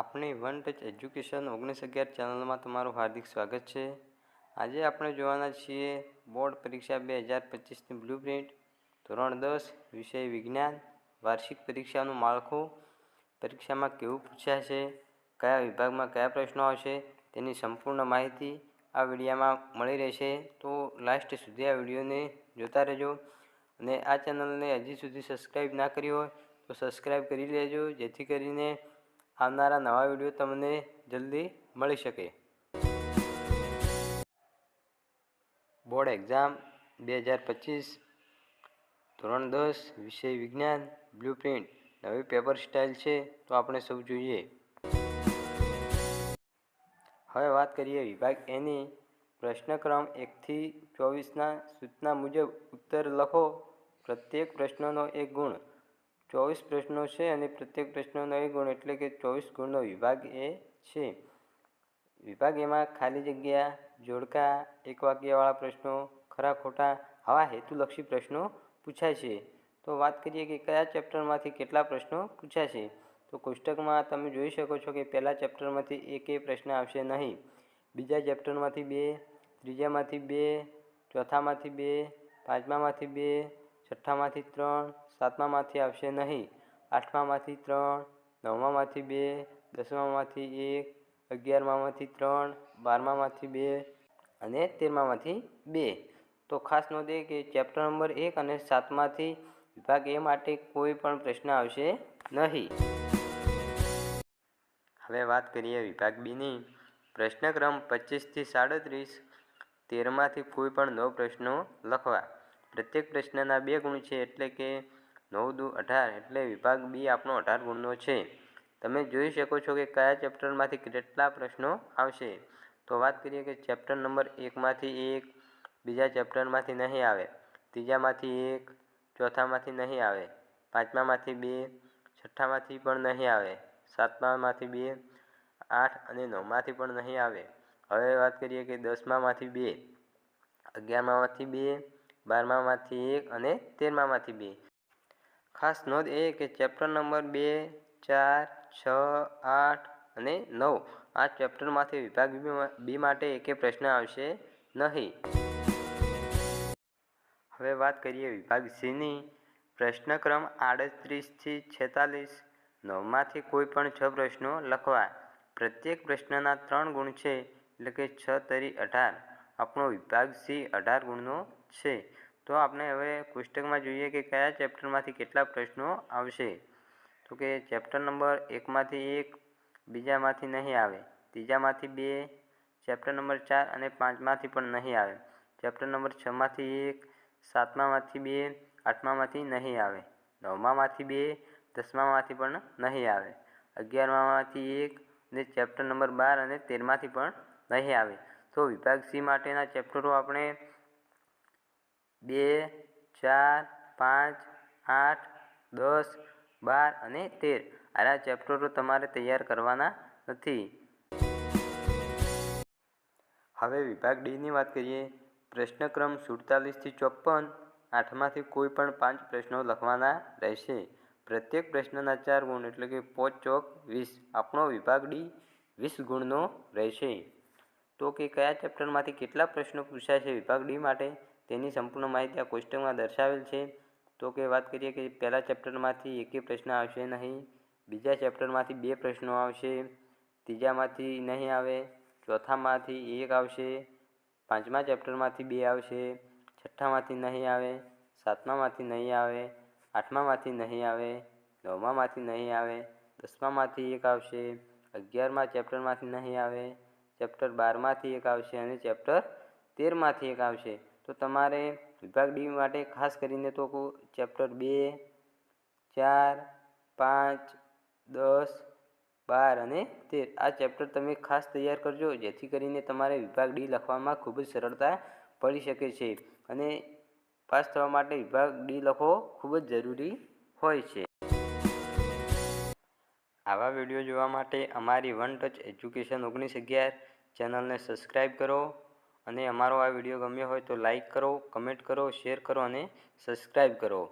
આપણી one touch education ઓગણીસ અગિયાર ચેનલમાં તમારું હાર્દિક સ્વાગત છે. આજે આપણે જોવાના છીએ બોર્ડ પરીક્ષા બે હજાર પચીસની બ્લુ પ્રિન્ટ, ધોરણ દસ, વિષય વિજ્ઞાન, વાર્ષિક પરીક્ષાનું માળખું. પરીક્ષામાં કેવું પૂછ્યા છે, કયા વિભાગમાં કયા પ્રશ્નો આવશે, તેની સંપૂર્ણ માહિતી આ વિડીયામાં મળી રહેશે. તો લાસ્ટ સુધી આ વિડીયોને જોતા રહેજો અને આ ચેનલને હજી સુધી સબસ્ક્રાઈબ ના કરી હોય તો સબસ્ક્રાઈબ કરી લેજો, જેથી કરીને આવનારા નવા વીડિયો તમને જલ્દી મળી શકે. બોર્ડ એક્ઝામ બે હજાર પચીસ, ધોરણ દસ, વિષય વિજ્ઞાન, બ્લુ પ્રિન્ટ. નવી પેપર સ્ટાઇલ છે તો આપણે સૌ જોઈએ. હવે વાત કરીએ વિભાગ એની પ્રશ્નક્રમ એકથી ચોવીસના સૂચના મુજબ ઉત્તર લખો. પ્રત્યેક પ્રશ્નનો એક ગુણ. ચોવીસ પ્રશ્નો છે અને પ્રત્યેક પ્રશ્નનો એક ગુણ એટલે કે ચોવીસ ગુણનો વિભાગ એ છે. વિભાગ એમાં ખાલી જગ્યા, જોડકા, એક વાક્યવાળા પ્રશ્નો, ખરા, ખોટા, આવા હેતુલક્ષી પ્રશ્નો પૂછાય છે. તો વાત કરીએ કે કયા ચેપ્ટરમાંથી કેટલા પ્રશ્નો પૂછાશે તો કોષ્ટકમાં તમે જોઈ શકો છો કે પહેલા ચેપ્ટરમાંથી એકેય પ્રશ્ન આવશે નહીં. બીજા ચેપ્ટરમાંથી બે, ત્રીજામાંથી બે, ચોથામાંથી બે, પાંચમામાંથી બે છઠ્ઠામાંથી ત્રણ, સાતમામાંથી આવશે નહીં. આઠમામાંથી ત્રણ, નવમામાંથી બે, દસમામાંથી એક, અગિયારમામાંથી ત્રણ, બારમામાંથી બે અને તેરમામાંથી બે. તો ખાસ નોંધે કે ચેપ્ટર નંબર એક અને સાતમાંથી વિભાગ એ માટે કોઈ પણ પ્રશ્ન આવશે નહીં. હવે વાત કરીએ વિભાગ બીની પ્રશ્નક્રમ પચીસથી સાડત્રીસ, તેરમાંથી કોઈ પણ નવ પ્રશ્નો લખવા. પ્રત્યેક પ્રશ્નના બે ગુણ છે એટલે કે નવ દુ અઢાર એટલે વિભાગ બી આપણો અઢાર ગુણનો છે. તમે જોઈ શકો છો કે કયા ચેપ્ટરમાંથી કેટલા પ્રશ્નો આવશે. તો વાત કરીએ કે ચેપ્ટર નંબર એકમાંથી એક, બીજા ચેપ્ટરમાંથી નહીં આવે, ત્રીજામાંથી એક, ચોથામાંથી નહીં આવે, પાંચમામાંથી બે, છઠ્ઠામાંથી પણ નહીં આવે, સાતમામાંથી બે, આઠ અને નવમાંથી પણ નહીં આવે. હવે વાત કરીએ કે દસમામાંથી બે અગિયારમામાંથી બે બારમામાંથી એક અને તેરમામાંથી બે. ખાસ નોંધ એ કે ચેપ્ટર નંબર બે, ચાર, છ, આઠ અને નવ આ ચેપ્ટરમાંથી વિભાગ બી માટે એકે પ્રશ્ન આવશે નહીં. હવે વાત કરીએ વિભાગ સીની. પ્રશ્નક્રમ આડત્રીસથી છેતાલીસ. નવમાંથી કોઈ પણ છ પ્રશ્નો લખવા. પ્રત્યેક પ્રશ્નના ત્રણ ગુણ છે, એટલે કે છ તરી અઢાર. આપણો વિભાગ સી અઢાર ગુણનો છે. તો આપણે હવે કોષ્ટકમાં જોઈએ કે કયા ચેપ્ટરમાંથી કેટલા પ્રશ્નો આવશે. તો કે ચેપ્ટર નંબર એકમાંથી એક બીજામાંથી નહીં આવે. ત્રીજામાંથી બે, ચેપ્ટર નંબર ચાર અને પાંચમાંથી પણ નહીં આવે. ચેપ્ટર નંબર છમાંથી એક, સાતમામાંથી બે, આઠમામાંથી નહીં આવે. નવમામાંથી બે, દસમામાંથી પણ નહીં આવે. અગિયારમામાંથી એક અને ચેપ્ટર નંબર બાર અને તેરમાંથી પણ નહીં આવે. તો વિભાગ સી માટેના ચેપ્ટરો આપણે બે, ચાર, પાંચ, આઠ, દસ, બાર અને તેર. આના ચેપ્ટરો તમારે તૈયાર કરવાના નથી. હવે વિભાગ ડીની વાત કરીએ. પ્રશ્નક્રમ સુડતાલીસથી ચોપન આઠમાંથી કોઈ પણ પાંચ પ્રશ્નો લખવાના રહેશે. પ્રત્યેક પ્રશ્નના ચાર ગુણ એટલે કે પોચ ચોક વીસ. આપણો વિભાગ ડી વીસ ગુણનો રહેશે. તો કે કયા ચેપ્ટરમાંથી કેટલા પ્રશ્નો પૂછાશે વિભાગ ડી માટે, તેની સંપૂર્ણ માહિતી આ કોષ્ટકમાં દર્શાવેલ છે. તો કે વાત કરીએ કે પહેલા ચેપ્ટરમાંથી એકે પ્રશ્ન આવશે નહીં, બીજા ચેપ્ટરમાંથી બે પ્રશ્નો આવશે, ત્રીજામાંથી નહીં આવે, ચોથામાંથી એક આવશે, પાંચમા ચેપ્ટરમાંથી બે આવશે, છઠ્ઠામાંથી નહીં આવે, સાતમામાંથી નહીં આવે, આઠમામાંથી નહીં આવે, નવમામાંથી નહીં આવે, દસમામાંથી એક આવશે, અગિયારમા ચેપ્ટરમાંથી નહીં આવે ચેપ્ટર બારમાંથી એક આવશે અને ચેપ્ટર તેરમાંથી એક આવશે. તો તમારે વિભાગ ડી માટે ખાસ કરીને તો ચેપ્ટર બે, ચાર, પાંચ, દસ, બાર અને તેર આ ચેપ્ટર તમે ખાસ તૈયાર કરજો, જેથી કરીને તમારે વિભાગ ડી લખવામાં ખૂબ જ સરળતા પડી શકે છે અને પાસ થવા માટે વિભાગ ડી લખવો ખૂબ જ જરૂરી હોય છે. આવા વીડિયો જોવા માટે અમારી વન ટચ એજ્યુકેશન ઓગણીસ અગિયાર ચેનલને સબસ્ક્રાઈબ કરો અને અમારો આ વીડિયો ગમ્યો હોય તો લાઈક કરો, કમેન્ટ કરો, શેર કરો અને સબસ્ક્રાઈબ કરો.